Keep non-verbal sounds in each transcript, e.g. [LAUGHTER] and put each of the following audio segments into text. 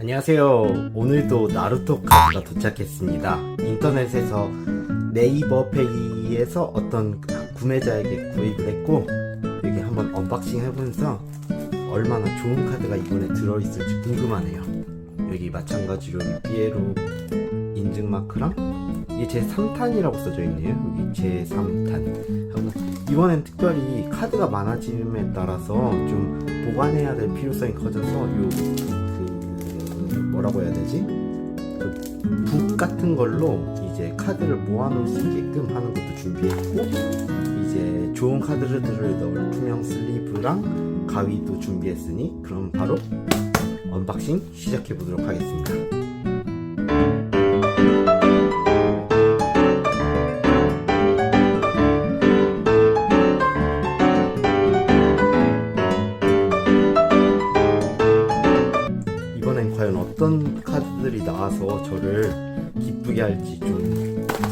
안녕하세요. 오늘도 나루토 카드가 도착했습니다. 인터넷에서 네이버 페이에서 어떤 구매자에게 구입을 했고 여기 한번 언박싱 해보면서 얼마나 좋은 카드가 이번에 들어있을지 궁금하네요. 여기 마찬가지로 이 삐에로 인증 마크랑 이게 제 3탄이라고 써져 있네요. 여기 제 3탄. 이번엔 특별히 카드가 많아짐에 따라서 좀 보관해야 될 필요성이 커져서 요그 뭐라고 해야 되지? 그 북 같은 걸로 이제 카드를 모아놓을 수 있게끔 하는 것도 준비했고 이제 좋은 카드들을 넣을 투명 슬리브랑 가위도 준비했으니 그럼 바로 언박싱 시작해 보도록 하겠습니다.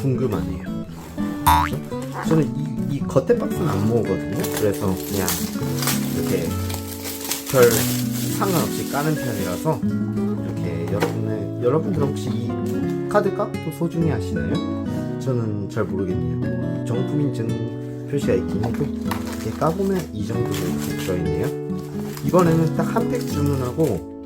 궁금하네요. 저는 이, 이 겉에 박스는 안 모으거든요. 그래서 그냥 이렇게 별 상관없이 까는 편이라서 이렇게 여러분의 여러분들 혹시 이 카드 값도 소중히 하시나요? 저는 잘 모르겠네요. 정품 인증 표시가 있긴 해도 이렇게 까보면 이 정도로 들어있네요. 이번에는 딱 한 팩 주문하고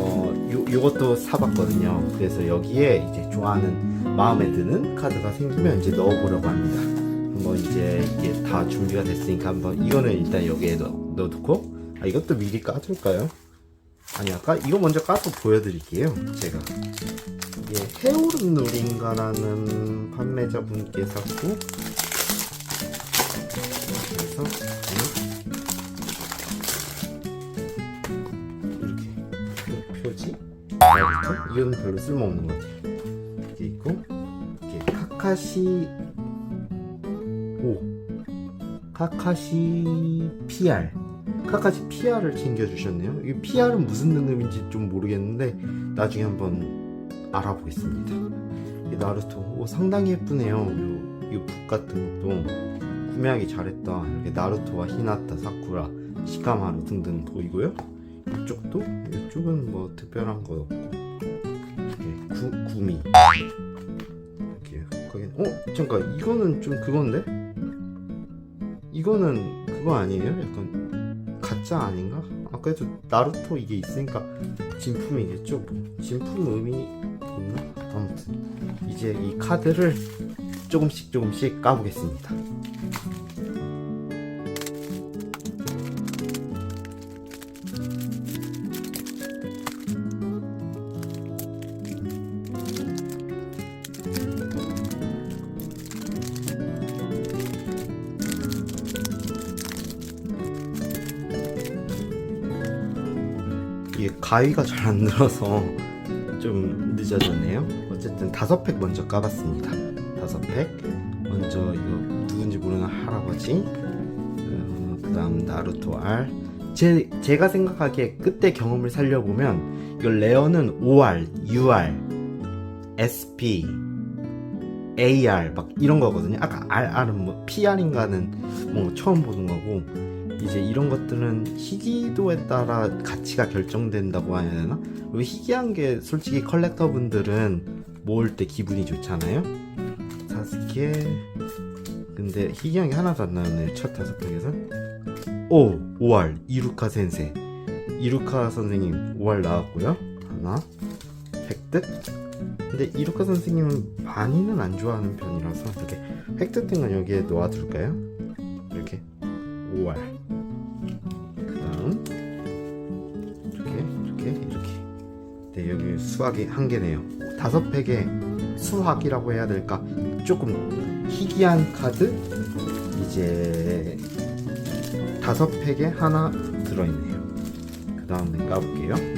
어, 요, 요것도 사봤거든요. 그래서 여기에 이제 좋아하는 마음에 드는 카드가 생기면 이제 넣어보려고 합니다. 한번 이제 이게 다 준비가 됐으니까 한번 이거는 일단 여기에 넣, 넣어두고 아 이것도 미리 까둘까요? 아니 아까 이거 먼저 까서 보여드릴게요. 제가 이게 해오른 누린가라는 판매자 분께 샀고 그래서 음, 이렇게 표- 표지 이건 별로 쓸모없는 것 같아요 카카시. 오. 카카시 PR 카카시 PR을 챙겨주셨네요. 이 PR은 무슨 능력인지 좀 모르겠는데 나중에 한번 알아보겠습니다. 이 나루토. 오, 상당히 예쁘네요. 이북 같은 것도. 구매하기 잘했다. 이렇게 나루토와 히나타 사쿠라 시카마루 등등 보이고요. 이쪽도 이쪽은 뭐 특별한 거 없고. 구, 구미 거기 어 잠깐 이거는 좀 그건데 이거는 그거 아니에요? 약간 가짜 아닌가? 아까도 나루토 이게 있으니까 진품이겠죠? 뭐 진품 의미 있나? 아무튼 이제 이 카드를 조금씩 조금씩 까보겠습니다. 가위가 잘 안 들어서 좀 늦어졌네요. 어쨌든 다섯 팩 먼저 까봤습니다. 다섯 팩. 먼저 이거 누군지 모르는 할아버지. 그 다음 나루토 R. 제, 제가 생각하기에 그때 경험을 살려보면 이거 레어는 OR, UR, SP, AR 막 이런 거거든요. 아까 RR은 뭐 PR인가는 뭐 처음 보는 거고 이제 이런 것들은 희귀도에 따라 가치가 결정된다고 해야 되나? 그리고 희귀한 게 솔직히 컬렉터 분들은 모을 때 기분이 좋잖아요. 사스케 근데 희귀한 게 하나도 안 나왔네요. 첫 다섯 팩에선 오 5월 이루카 센세 이루카 선생님 5월 나왔고요. 하나 획득 근데 이루카 선생님은 많이는 안 좋아하는 편이라서 이렇게 획득된 건 여기에 놓아둘까요? 이렇게 5월 네 여기 수학이 한 개네요. 다섯 팩에 수학이라고 해야 될까? 조금 희귀한 카드? 이제 다섯 팩에 하나 들어있네요. 그 다음에 까볼게요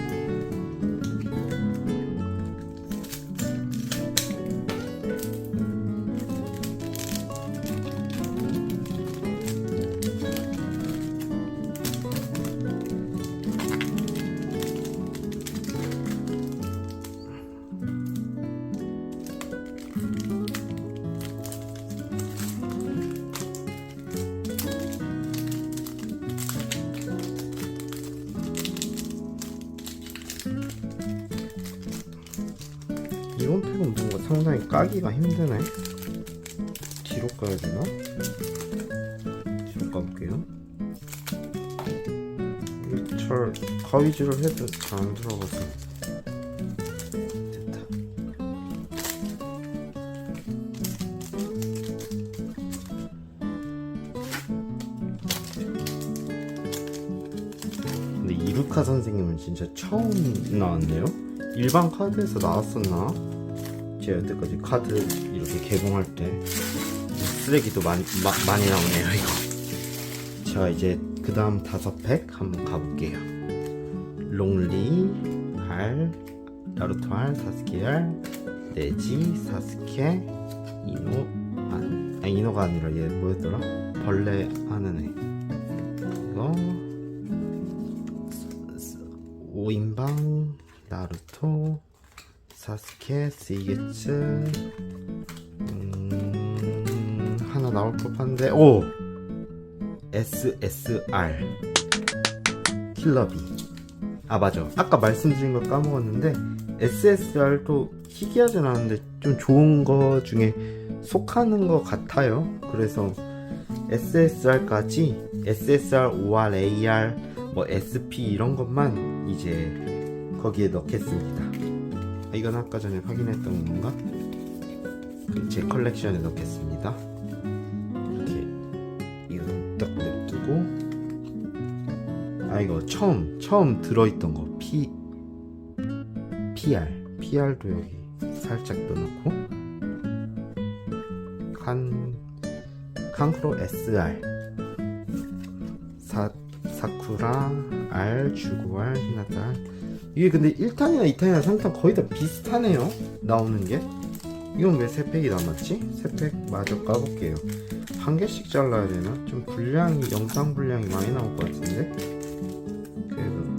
이번 팩은 뭔가 상당히 까기가 힘드네. 뒤로 까야 되나? 뒤로 까볼게요. 이철 가위질을 해도 잘 안 들어가서. 됐다. 근데 이루카 선생님은 진짜 처음 나왔네요. 일반 카드에서 나왔었나? 제가 여태까지 카드 이렇게 개봉할 때 쓰레기도 많이 마, 많이 나오네요 이거. 제가 이제 그 다음 다섯 팩 한번 가볼게요. 롱리, 알, 나루토 알, 사스케 알, 네지, 사스케, 이노, 아, 아 이노가 아니라 얘 뭐였더라? 벌레 하는 애. 이거 오인방 나루토 사스케 스이게츠 음, 하나 나올 법한데. 오! SSR 킬러비 아 맞아. 아까 말씀드린 거 까먹었는데 SSR도 희귀하진 않은데 좀 좋은 거 중에 속하는 것 같아요. 그래서 SSR까지 SSR, OR, AR, 뭐 SP 이런 것만 이제 거기에 넣겠습니다. 아, 이건 아까 전에 확인했던 건가? 그제 컬렉션에 넣겠습니다. 이렇게 이건 딱 냅두고 아 이거 처음 처음 들어있던 거 P PR PR도 여기 살짝 넣어놓고 칸 칸크로 SR 사 사쿠라 R 주고알 히나타 이게 근데 1탄이나 2탄이나 3탄 거의 다 비슷하네요. 나오는 게. 이건 왜 3팩이 남았지? 3팩 마저 까볼게요. 한 개씩 잘라야 되나? 좀 분량이 영상 분량이 많이 나올 것 같은데? 그래도.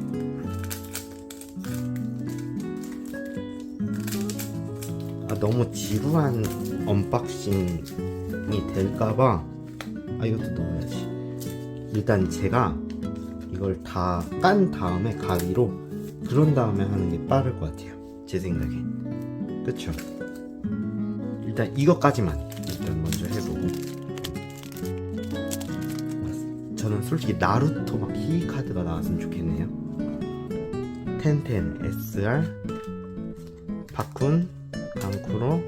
아 너무 지루한 언박싱이 될까봐. 아 이것도 넣어야지. 일단 제가 이걸 다 깐 다음에 가위로 그런 다음에 하는 게 빠를 것 같아요. 제 생각에. 그쵸? 일단 이것까지만 일단 먼저 해보고. 저는 솔직히 나루토 막 히이 카드가 나왔으면 좋겠네요. 텐텐 SR 바쿤 강쿠로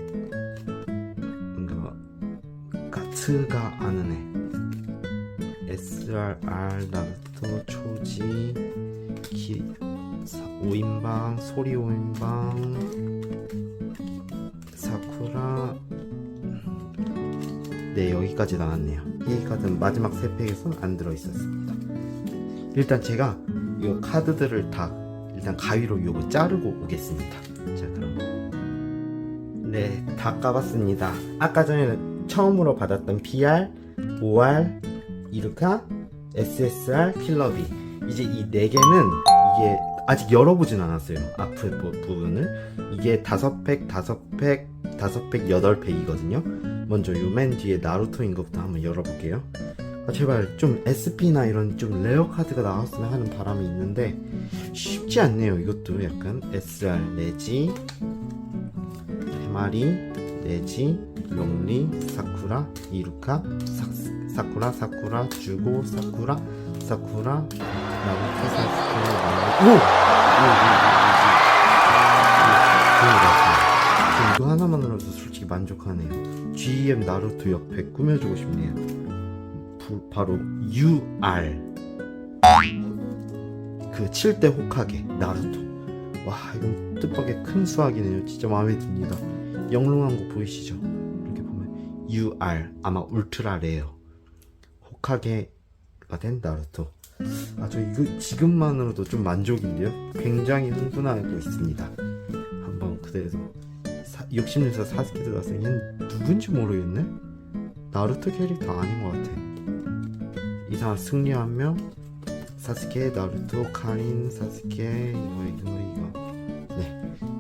이거 가츠가 아는 애. SRR 나루토 초지 기 사- 오인방 소리 오인방 사쿠라. 네 여기까지 나왔네요. 이 카드는 마지막 세 팩에서는 안 들어있었습니다. 일단 제가 이 카드들을 다 일단 가위로 요거 자르고 오겠습니다. 자 그럼. 네 다 까봤습니다. 아까 전에 처음으로 받았던 PR, OR, 이르카, SSR, 킬러비. 이제 이 네 개는 이게 아직 열어보진 않았어요 앞에 부- 부분을. 이게 다섯 팩, 다섯 팩, 다섯 팩, 여덟 팩이거든요. 먼저 요 맨 뒤에 나루토인 것부터 한번 열어볼게요. 아, 제발 좀 SP나 이런 좀 레어 카드가 나왔으면 하는 바람이 있는데 쉽지 않네요 이것도. 약간 SR 내지 해마리 내지 롱리 사쿠라 이루카 사, 사쿠라 사쿠라 주고 사쿠라 사쿠라 나루토 사스케 나루토 오! 오! 오! 오! 오! 오! 이거 하나만으로도 솔직히 만족하네요 GM 나루토 옆에 꾸며주고 싶네요 부- 바로 UR 그 7대 호카게 나루토 와 이건 뜻밖의 큰 수학이네요 진짜 마음에 듭니다 영롱한 거 보이시죠 이렇게 보면 UR 아마 울트라 레어 호카게 가된 나루토. 아 저 이거 지금만으로도 좀 만족인데요? 굉장히 흥분하고 있습니다. 한번 그대로 사, 욕심내서 사스케 들어갔어요 얘는 누군지 모르겠네? 나루토 캐릭터 아닌 것 같아. 이상한 승리 한명 사스케 나루토 카린 사스케 이거 이거 이거.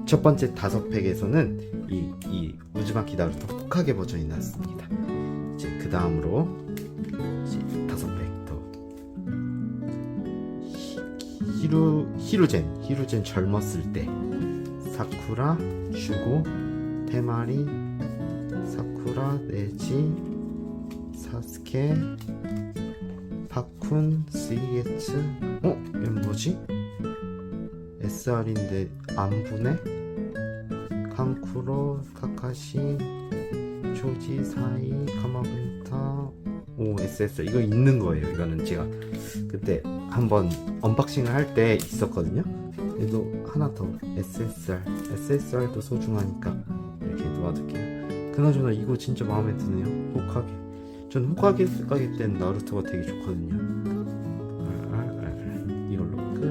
네첫 번째 다섯 팩에서는 이, 이 우즈마키 나루토 호카게 버전이 나왔습니다. 이제 그 다음으로 히루 히루젠 히루젠 젊었을 때 사쿠라 슈고 테마리 사쿠라 네지 사스케 파쿤 스이에츠 어? 얘는 뭐지? SR인데 안 부네? 칸쿠로 카카시 조지 사이 가마분타 오 SSR 이거 있는 거예요 이거는 제가 그때 한번 언박싱을 할 때 있었거든요. 얘도 하나 더 SSR SSR도 소중하니까 이렇게 놓아둘게요. 그나저나 이거 진짜 마음에 드네요. 호카게. 전 호카게 가게 땐 나루토가 되게 좋거든요. 이걸로 끝.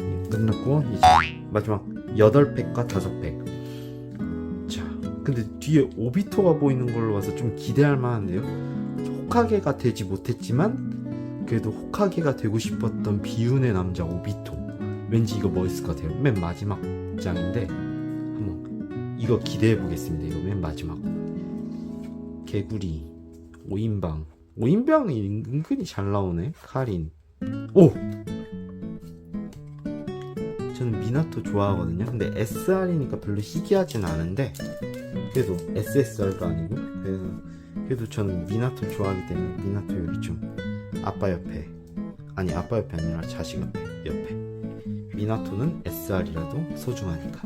예, 끝났고 이제 마지막 8팩과 5팩. 자 근데 뒤에 오비토가 보이는 걸로 와서 좀 기대할 만한데요. 호카게가 되지 못했지만 그래도 호카게가 되고 싶었던 비운의 남자 오비토. 왠지 이거 멋있을 것 같아요. 맨 마지막 장인데 한번 이거 기대해 보겠습니다. 이거 맨 마지막. 개구리 오인방. 오인방이 은근히 잘 나오네. 카린. 오! 저는 미나토 좋아하거든요. 근데 SR이니까 별로 희귀하진 않은데 그래도 SSR도 아니고 그래서 그래도 저는 미나토 좋아하기 때문에 미나토 여기 좀 아빠 옆에 아니 아빠 옆에 아니라 자식 옆에 옆에. 미나토는 SR이라도 소중하니까.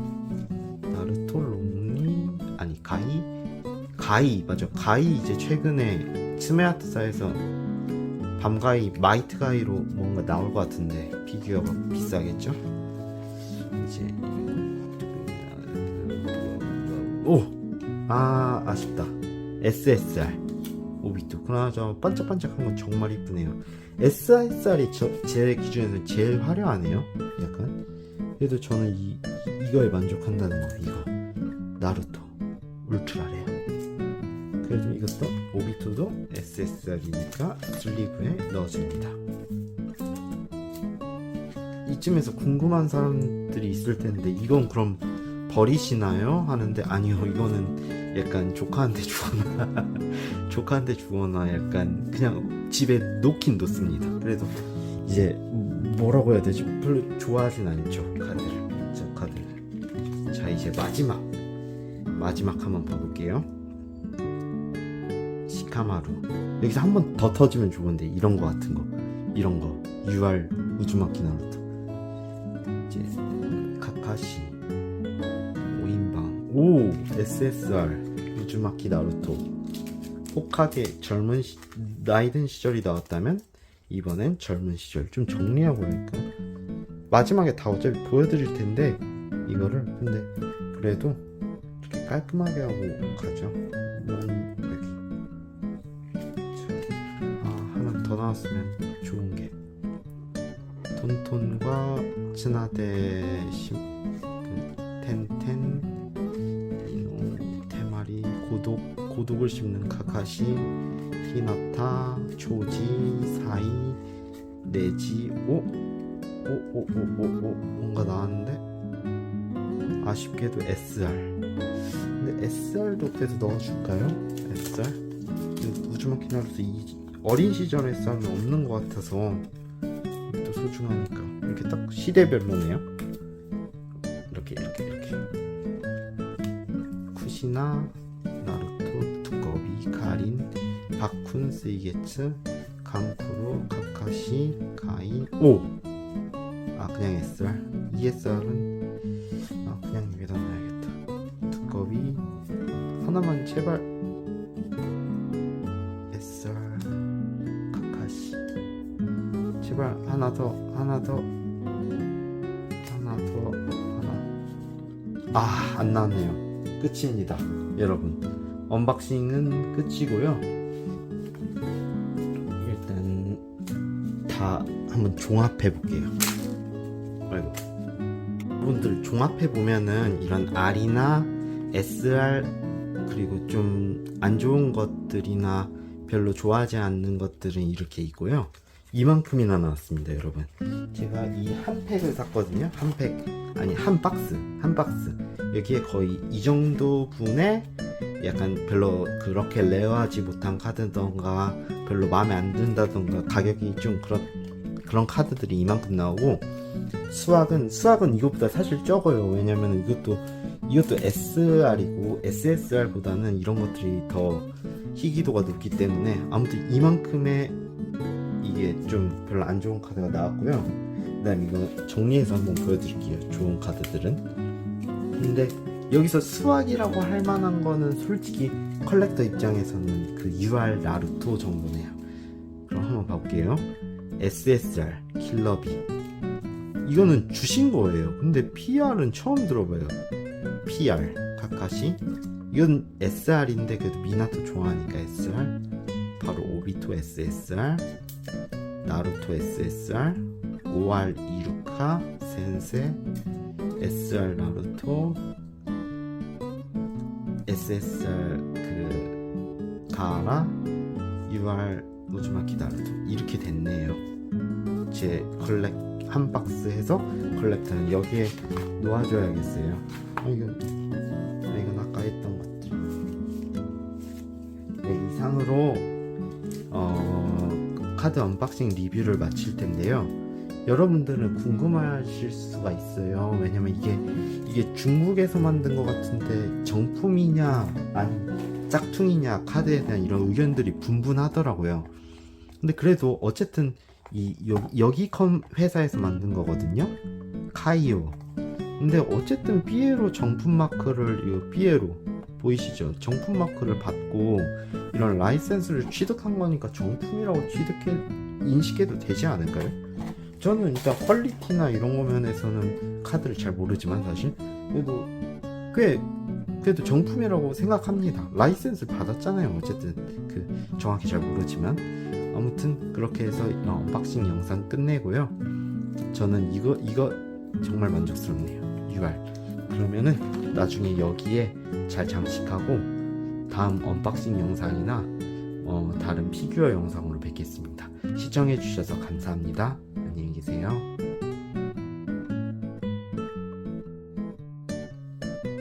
나루토 롱리 아니 가이? 가이 맞아. 가이 이제 최근에 스메아트사에서 밤가이 마이트 가이로 뭔가 나올 것 같은데 피규어가 비싸겠죠? 이제 오 아 아쉽다. SSR 오비토 그나저나 반짝반짝한 건 정말 이쁘네요. SSR이 저, 제 기준에서 제일 화려하네요. 약간. 그래도 저는 이, 이거에 만족한다는 거 이거. 나루토. 울트라래요. 그래도 이것도 오비토도 SSR이니까 슬리브에 넣어줍니다. 이쯤에서 궁금한 사람들이 있을 텐데 이건 그럼 버리시나요? 하는데 아니요. 이거는 약간 조카한테 주거나 [LAUGHS] 조카한테 주거나 약간 그냥 집에 놓긴 놓습니다. 그래도 이제 뭐라고 해야 되지? 별로 좋아하진 않죠 카드를 저 카드를. 자 이제 마지막. 마지막 한번 봐볼게요. 시카마루. 여기서 한 번 더 터지면 좋은데 이런 거 같은 거. 이런 거. UR 우주마키 나루토. 이제 카카시. 오인방. 오! SSR 우주마키 나루토 호카게 젊은 시, 나이 든 시절이 나왔다면 이번엔 젊은 시절 좀 정리하고 할까 마지막에 다 어차피 보여드릴 텐데 이거를. 근데 그래도 이렇게 깔끔하게 하고 가죠. 음, 아 하나 더 나왔으면 좋은 게 톤톤과 심, 고독을 씹는 카카시 히나타 초지 사이 네지 오 오 오 오 오 오 뭔가 나왔는데? 아쉽게도 SR 근데 SR도 그래도 넣어줄까요? SR 우주마키 나루도 이 어린 시절에 SR은 없는 것 같아서 또 소중하니까. 이렇게 딱 시대별로네요 바쿤 세이게츠 강쿠로 카카시 가이. 오! 아 그냥 SR ESR은 아 그냥 여기다 놔야겠다. 두꺼비. 하나만 제발. SR 카카시. 제발 하나 더 하나 더. 하나 더 하나. 아안 나왔네요. 끝입니다 여러분. 언박싱은 끝이고요 다 한번 종합해 볼게요. 아이고. 여러분들 종합해 보면은 이런 R이나 SR 그리고 좀 안 좋은 것들이나 별로 좋아하지 않는 것들은 이렇게 있고요. 이만큼이나 나왔습니다 여러분. 제가 이 한 팩을 샀거든요. 한 팩 아니 한 박스 한 박스. 여기에 거의 이 정도 분의 약간 별로 그렇게 레어하지 못한 카드던가 별로 마음에 안 든다던가 가격이 좀 그런 그런 카드들이 이만큼 나오고 수학은 수학은 이것보다 사실 적어요. 왜냐면 이것도 이것도 SR이고 SSR보다는 이런 것들이 더 희귀도가 높기 때문에 아무튼 이만큼의 이게 좀 별로 안 좋은 카드가 나왔고요. 그다음 이거 정리해서 한번 보여드릴게요. 좋은 카드들은. 근데 여기서 수학이라고 할 만한 거는 솔직히 컬렉터 입장에서는 그 UR 나루토 정도네요. 그럼 한번 봐볼게요. SSR 킬러비 이거는 주신 거예요. 근데 PR은 처음 들어봐요. PR 카카시 이건 SR인데 그래도 미나토 좋아하니까 SR 바로 오비토 SSR 나루토 SSR OR 이루카 센세 SR 나루토 SSR 그 가라 UR 우즈마키 나루토 이렇게 됐네요. 제 컬렉 한 박스 해서 컬렉터는 여기에 놓아줘야겠어요. 아 이거 아 이건 아까 했던 것들. 네 이상으로 어 카드 언박싱 리뷰를 마칠 텐데요. 여러분들은 궁금하실 수가 있어요. 왜냐면 이게 이게 중국에서 만든 것 같은데 정품이냐 아니 짝퉁이냐 카드에 대한 이런 의견들이 분분하더라고요. 근데 그래도 어쨌든 이 여기, 여기컴 회사에서 만든 거거든요. 카이오. 근데 어쨌든 삐에로 정품 마크를 이거 삐에로 보이시죠? 정품 마크를 받고 이런 라이센스를 취득한 거니까 정품이라고 취득해 인식해도 되지 않을까요? 저는 일단 퀄리티나 이런 거 면에서는 카드를 잘 모르지만 사실 그래도 꽤 그래도 정품이라고 생각합니다. 라이센스 받았잖아요. 어쨌든 그 정확히 잘 모르지만 아무튼 그렇게 해서 어, 언박싱 영상 끝내고요. 저는 이거 이거 정말 만족스럽네요. UR. 그러면은 나중에 여기에 잘 장식하고 다음 언박싱 영상이나 어, 다른 피규어 영상으로 뵙겠습니다. 시청해 주셔서 감사합니다. 안녕히 계세요.